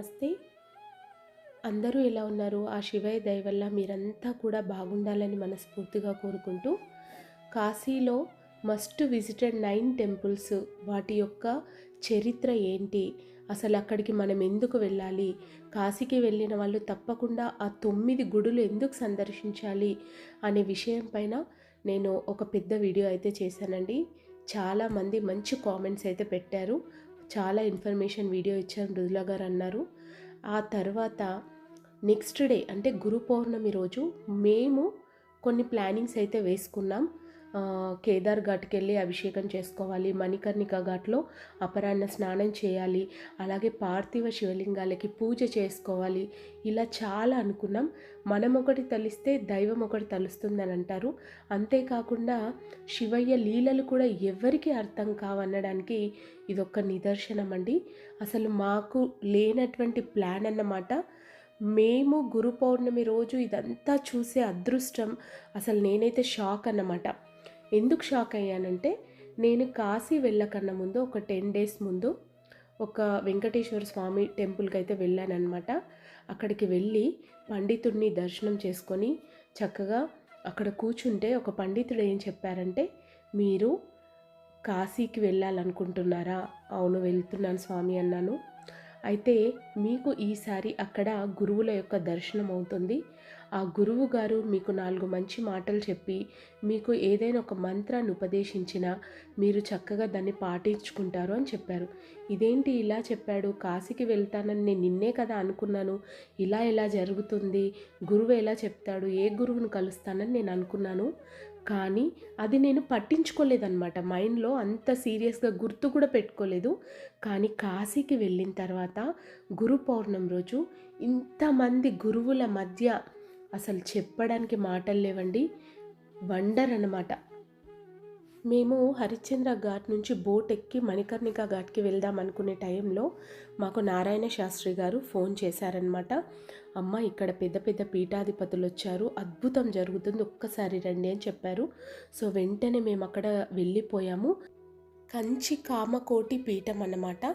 నమస్తే. అందరూ ఎలా ఉన్నారు? ఆ శివయ్య దయ వల్ల మీరంతా కూడా బాగుండాలని మనస్ఫూర్తిగా కోరుకుంటూ కాశీలో మస్ట్ విజిటెడ్ నైన్ టెంపుల్స్ వాటి యొక్క చరిత్ర ఏంటి? అసలు అక్కడికి మనం ఎందుకు వెళ్ళాలి? కాశీకి వెళ్ళిన వాళ్ళు తప్పకుండా ఆ తొమ్మిది గుడులు ఎందుకు సందర్శించాలి అనే విషయం పైన నేను ఒక పెద్ద వీడియో అయితే చేశానండి. చాలామంది మంచి కామెంట్స్ అయితే పెట్టారు. చాలా ఇన్ఫర్మేషన్ వీడియో ఇచ్చారు మృదుల గారు అన్నారు. ఆ తర్వాత నెక్స్ట్ డే అంటే గురు పౌర్ణమి రోజు మేము కొన్ని ప్లానింగ్స్ అయితే వేసుకున్నాం. కేదార్ ఘాట్కి వెళ్ళి అభిషేకం చేసుకోవాలి మణికర్ణిక ఘాట్లో అపరాహ్న స్నానం చేయాలి అలాగే పార్థివ శివలింగాలకి పూజ చేసుకోవాలి. ఇలా చాలా అనుకున్నాం. మనం ఒకటి తలిస్తే దైవం ఒకటి తలుస్తుందని అంటారు. అంతేకాకుండా శివయ్య లీలలు కూడా ఎవరికి అర్థం కావనడానికి ఇదొక నిదర్శనం అండి. అసలు మాకు లేనటువంటి ప్లాన్ అన్నమాట. మేము గురు పౌర్ణమి రోజు ఇదంతా చూసే అదృష్టం. అసలు నేనైతే షాక్ అన్నమాట. ఎందుకు షాక్ అయ్యానంటే నేను కాశీ వెళ్ళకన్నా ముందు ఒక టెన్ డేస్ ముందు ఒక వెంకటేశ్వర స్వామి టెంపుల్కి అయితే వెళ్ళానన్నమాట. అక్కడికి వెళ్ళి పండితుడిని దర్శనం చేసుకొని చక్కగా అక్కడ కూర్చుంటే ఒక పండితుడు ఏం చెప్పారంటే మీరు కాశీకి వెళ్ళాలనుకుంటున్నారా? అవును వెళ్తున్నాను స్వామి అన్నాను. అయితే మీకు ఈసారి అక్కడ గురువుల యొక్క దర్శనం అవుతుంది. ఆ గురువు గారు మీకు నాలుగు మంచి మాటలు చెప్పి మీకు ఏదైనా ఒక మంత్రాన్ని ఉపదేశించిన మీరు చక్కగా దాన్ని పాటించుకుంటారు అని చెప్పారు. ఇదేంటి ఇలా చెప్పాడు? కాశీకి వెళ్తానని నేను నిన్నే కదా అనుకున్నాను. ఇలా ఎలా జరుగుతుంది? గురువు ఎలా చెప్తాడు? ఏ గురువును కలుస్తానని నేను అనుకున్నాను. కానీ అది నేను పట్టించుకోలేదన్నమాట. మైండ్లో అంత సీరియస్గా గుర్తు కూడా పెట్టుకోలేదు. కానీ కాశీకి వెళ్ళిన తర్వాత గురు పౌర్ణం రోజు ఇంతమంది గురువుల మధ్య అసలు చెప్పడానికి మాటలు లేవండి. వండర్ అన్నమాట మేము హరిశ్చంద్ర ఘాట్ నుంచి బోట్ ఎక్కి మణికర్ణిక ఘాట్కి వెళ్దాం అనుకునే టైంలో మాకు నారాయణ శాస్త్రి గారు ఫోన్ చేశారనమాట అమ్మ ఇక్కడ పెద్ద పెద్ద పీఠాధిపతులు వచ్చారు. అద్భుతం జరుగుతుంది. ఒక్కసారి రండి అని చెప్పారు. సో వెంటనే మేము అక్కడ వెళ్ళిపోయాము. కంచి కామకోటి పీఠం అన్నమాట.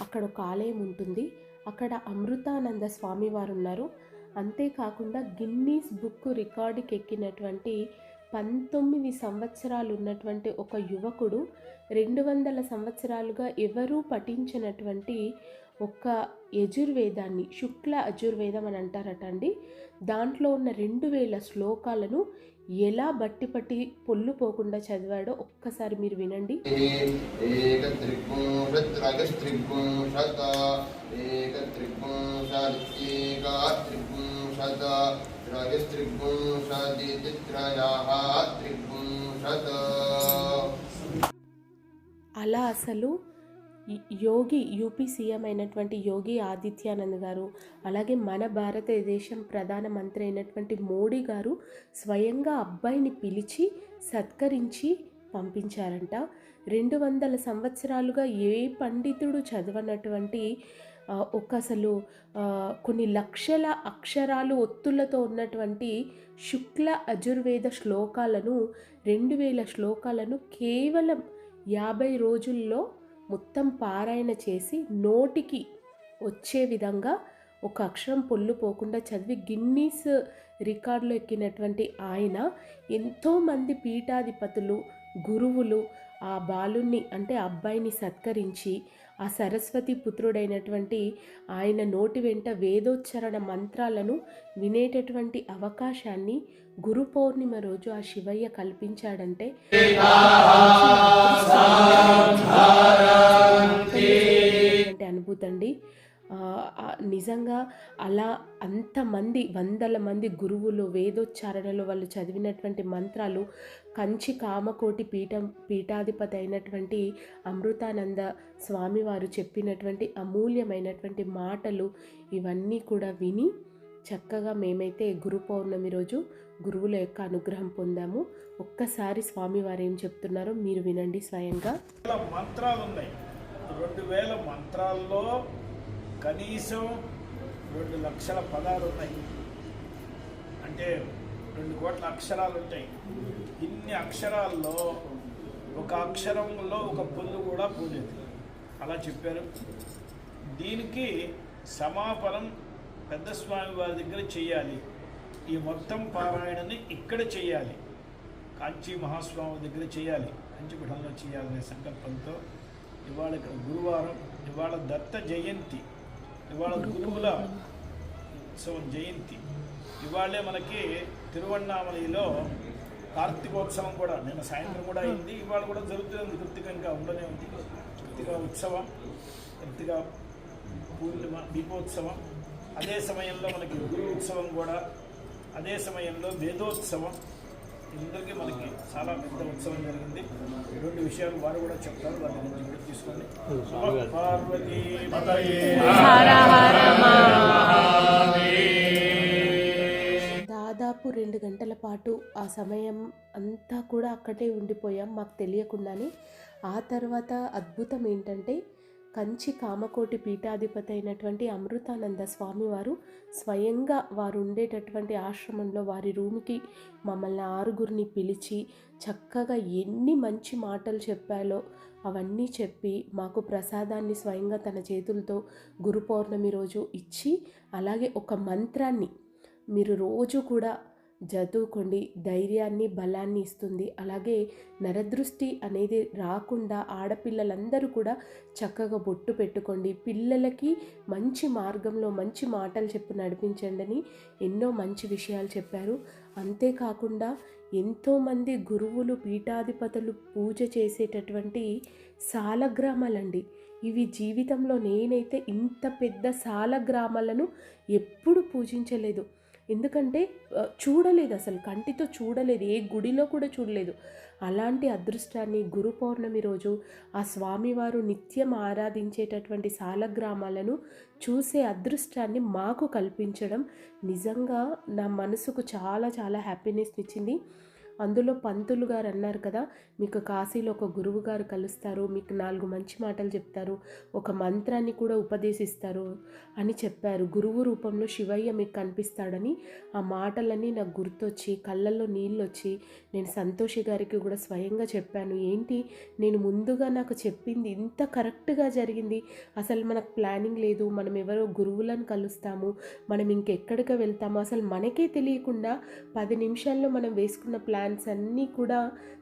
అక్కడ ఒక ఆలయం ఉంటుంది. అక్కడ అమృతానంద స్వామి వారు ఉన్నారు. అంతేకాకుండా గిన్నీస్ బుక్ రికార్డుకి ఎక్కినటువంటి పంతొమ్మిది సంవత్సరాలు ఉన్నటువంటి ఒక యువకుడు రెండు వందల సంవత్సరాలుగా ఎవరూ పఠించినటువంటి ఒక యజుర్వేదాన్ని శుక్ల అజుర్వేదం అని అంటారట అండి. దాంట్లో ఉన్న రెండు వేల శ్లోకాలను ఎలా బట్టి పట్టి పొల్లు పోకుండా చదివాడో ఒక్కసారి మీరు వినండి. ఏక అలా అసలు యోగి యూపీ సీఎం అయినటువంటి యోగి ఆదిత్యానంద్ గారు అలాగే మన భారతదేశం ప్రధానమంత్రి అయినటువంటి మోడీ గారు స్వయంగా అబ్బాయిని పిలిచి సత్కరించి పంపించారంట. రెండు వందల సంవత్సరాలుగా ఏ పండితుడు చదవనటువంటి ఒక అసలు కొన్ని లక్షల అక్షరాలు ఒత్తులతో ఉన్నటువంటి శుక్ల అజుర్వేద శ్లోకాలను రెండు వేల శ్లోకాలను కేవలం యాభై రోజుల్లో మొత్తం పారాయణ చేసి నోటికి వచ్చే విధంగా ఒక అక్షరం పొల్లు పోకుండా చదివి గిన్నీస్ రికార్డులో ఎక్కినటువంటి ఆయన ఎంతోమంది పీఠాధిపతులు గురువులు ఆ బాలుణ్ణి అంటే అబ్బాయిని సత్కరించి ఆ సరస్వతి పుత్రుడైనటువంటి ఆయన నోటి వెంట వేదోచ్చరణ మంత్రాలను వినేటటువంటి అవకాశాన్ని గురు పౌర్ణిమ రోజు ఆ శివయ్య కల్పించాడంటే అనుభూతండి. అండి నిజంగా అలా అంతమంది వందల మంది గురువులు వేదోచ్చారణలు వాళ్ళు చదివినటువంటి మంత్రాలు కంచి కామకోటి పీఠం పీఠాధిపతి అయినటువంటి అమృతానంద స్వామివారు చెప్పినటువంటి అమూల్యమైనటువంటి మాటలు ఇవన్నీ కూడా విని చక్కగా మేమైతే గురు పౌర్ణమి రోజు గురువుల యొక్క అనుగ్రహం పొందాము. ఒక్కసారి స్వామివారు ఏం చెప్తున్నారో మీరు వినండి స్వయంగా. మంత్రాలు ఉన్నాయి రెండు వేల మంత్రాల్లో కనీసం రెండు లక్షల పదాలు ఉన్నాయి. అంటే రెండు కోట్ల అక్షరాలు ఉంటాయి. ఇన్ని అక్షరాల్లో ఒక అక్షరంలో ఒక పొందు కూడా పోలేదు. అలా చెప్పారు. దీనికి సమాపనం పెద్ద స్వామి వారి దగ్గర చేయాలి. ఈ మొత్తం పారాయణని ఇక్కడ చేయాలి. కాంచీ మహాస్వామి దగ్గర చేయాలి. కంచిపీఠంలో చేయాలనే సంకల్పంతో ఇవాళ ఇక్కడ గురువారం ఇవాళ దత్త జయంతి. ఇవాళ గురువుల ఉత్సవం జయంతి. ఇవాళే మనకి తిరువన్నామలిలో కార్తీకోత్సవం కూడా నిన్న సాయంత్రం కూడా అయింది. ఇవాళ కూడా జరుగుతుంది కృతిక ఇంకా ఉండనే ఉంది. కృతిక ఉత్సవం కృతిక పూర్ణిమ దీపోత్సవం. అదే సమయంలో మనకి గురు ఉత్సవం కూడా అదే సమయంలో వేదోత్సవం. ఇందరికీ మనకి చాలా పెద్ద ఉత్సవం జరిగింది. రెండు విషయాలు వారు కూడా చెప్తారు. వాటి గురించి కూడా తీసుకోండి పార్వతీ దాదాపు రెండు గంటల పాటు ఆ సమయం అంతా కూడా అక్కడే ఉండిపోయాం. మాకు తెలియకుండానే. ఆ తర్వాత అద్భుతం ఏంటంటే కంచి కామకోటి పీఠాధిపతి అయినటువంటి అమృతానంద స్వామివారు స్వయంగా వారు ఉండేటటువంటి ఆశ్రమంలో వారి రూమ్కి మమ్మల్ని ఆరుగురిని పిలిచి చక్కగా ఎన్ని మంచి మాటలు చెప్పాలో అవన్నీ చెప్పి మాకు ప్రసాదాన్ని స్వయంగా తన చేతులతో గురు పౌర్ణమి రోజు ఇచ్చి అలాగే ఒక మంత్రాన్ని మీరు రోజు కూడా చదువుకోండి ధైర్యాన్ని బలాన్ని ఇస్తుంది. అలాగే నరదృష్టి అనేది రాకుండా ఆడపిల్లలందరూ కూడా చక్కగా బొట్టు పెట్టుకోండి. పిల్లలకి మంచి మార్గంలో మంచి మాటలు చెప్పి నడిపించండి అని ఎన్నో మంచి విషయాలు చెప్పారు. అంతేకాకుండా ఎంతోమంది గురువులు పీఠాధిపతులు పూజ చేసేటటువంటి సాలగ్రామాలండి. ఇవి జీవితంలో నేనైతే ఇంత పెద్ద సాలగ్రామాలను ఎప్పుడు పూజించలేదు. ఎందుకంటే చూడలేదు అసలు. కంటితో చూడలేదు. ఏ గుడిలో కూడా చూడలేదు. అలాంటి అదృష్టాన్ని గురు పౌర్ణమి రోజు ఆ స్వామివారు నిత్యం ఆరాధించేటటువంటి సాలగ్రామాలను చూసే అదృష్టాన్ని మాకు కల్పించడం నిజంగా నా మనసుకు చాలా చాలా హ్యాపీనెస్ ఇచ్చింది. అందులో పంతులు గారు అన్నారు కదా మీకు కాశీలో ఒక గురువు గారు కలుస్తారు మీకు నాలుగు మంచి మాటలు చెప్తారు ఒక మంత్రాన్ని కూడా ఉపదేశిస్తారు అని చెప్పారు. గురువు రూపంలో శివయ్య మీకు కనిపిస్తాడని ఆ మాటలన్నీ నాకు గుర్తొచ్చి కళ్ళల్లో నీళ్ళు వచ్చి నేను సంతోషి గారికి కూడా స్వయంగా చెప్పాను. ఏంటి? నేను ముందుగా నాకు చెప్పింది ఇంత కరెక్ట్గా జరిగింది. అసలు మనకు ప్లానింగ్ లేదు. మనం ఎవరో గురువులను కలుస్తాము. మనం ఇంకెక్కడికి వెళ్తాము? అసలు మనకే తెలియకుండా పది నిమిషాల్లో మనం వేసుకున్న ప్లాన్ ప్లాన్స్ అన్నీ కూడా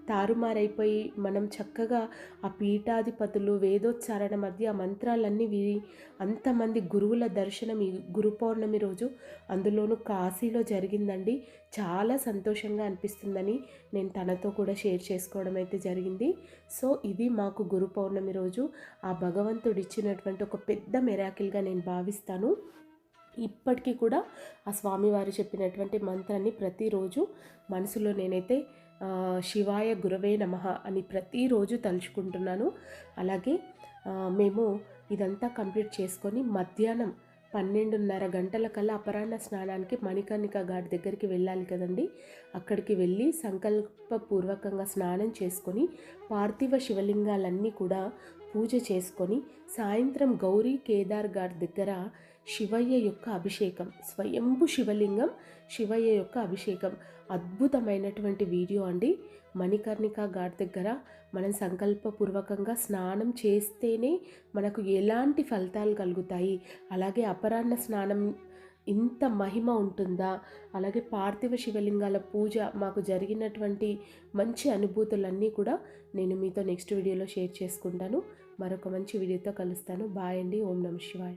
తారుమారైపోయి మనం చక్కగా ఆ పీఠాధిపతులు వేదోచ్చారణ మధ్య ఆ మంత్రాలన్నీ విని అంతమంది గురువుల దర్శనం ఈ గురు పౌర్ణమి రోజు అందులోనూ కాశీలో జరిగిందండి. చాలా సంతోషంగా అనిపిస్తుందని నేను తనతో కూడా షేర్ చేసుకోవడం అయితే జరిగింది. సో ఇది మాకు గురు పౌర్ణమి రోజు ఆ భగవంతుడు ఇచ్చినటువంటి ఒక పెద్ద మెరాకిల్గా నేను భావిస్తాను. ఇప్పటికీ కూడా ఆ స్వామివారు చెప్పినటువంటి మంత్రాన్ని ప్రతిరోజు మనసులో నేనైతే శివాయ గురవే నమః అని ప్రతిరోజు తలుచుకుంటున్నాను. అలాగే మేము ఇదంతా కంప్లీట్ చేసుకొని మధ్యాహ్నం పన్నెండున్నర గంటల కల్లా అపరాహ్న స్నానానికి మణికర్ణిక ఘాట్ దగ్గరికి వెళ్ళాలి కదండి. అక్కడికి వెళ్ళి సంకల్పపూర్వకంగా స్నానం చేసుకొని పార్థివ శివలింగాలన్నీ కూడా పూజ చేసుకొని సాయంత్రం గౌరీ కేదార్ ఘాట్ దగ్గర శివయ్య యొక్క అభిషేకం స్వయంభు శివలింగం శివయ్య యొక్క అభిషేకం. అద్భుతమైనటువంటి వీడియో అండి. మణికర్ణిక ఘాట్ దగ్గర మనం సంకల్పపూర్వకంగా స్నానం చేస్తేనే మనకు ఎలాంటి ఫలితాలు కలుగుతాయి? అలాగే అపరాహ్న స్నానం ఇంత మహిమ ఉంటుందా? అలాగే పార్థివ శివలింగాల పూజ మాకు జరిగినటువంటి మంచి అనుభూతులన్నీ కూడా నేను మీతో నెక్స్ట్ వీడియోలో షేర్ చేసుకుంటాను. మరొక మంచి వీడియోతో కలుస్తాను. బాయ్ అండి. ఓం నమ శివాయ్.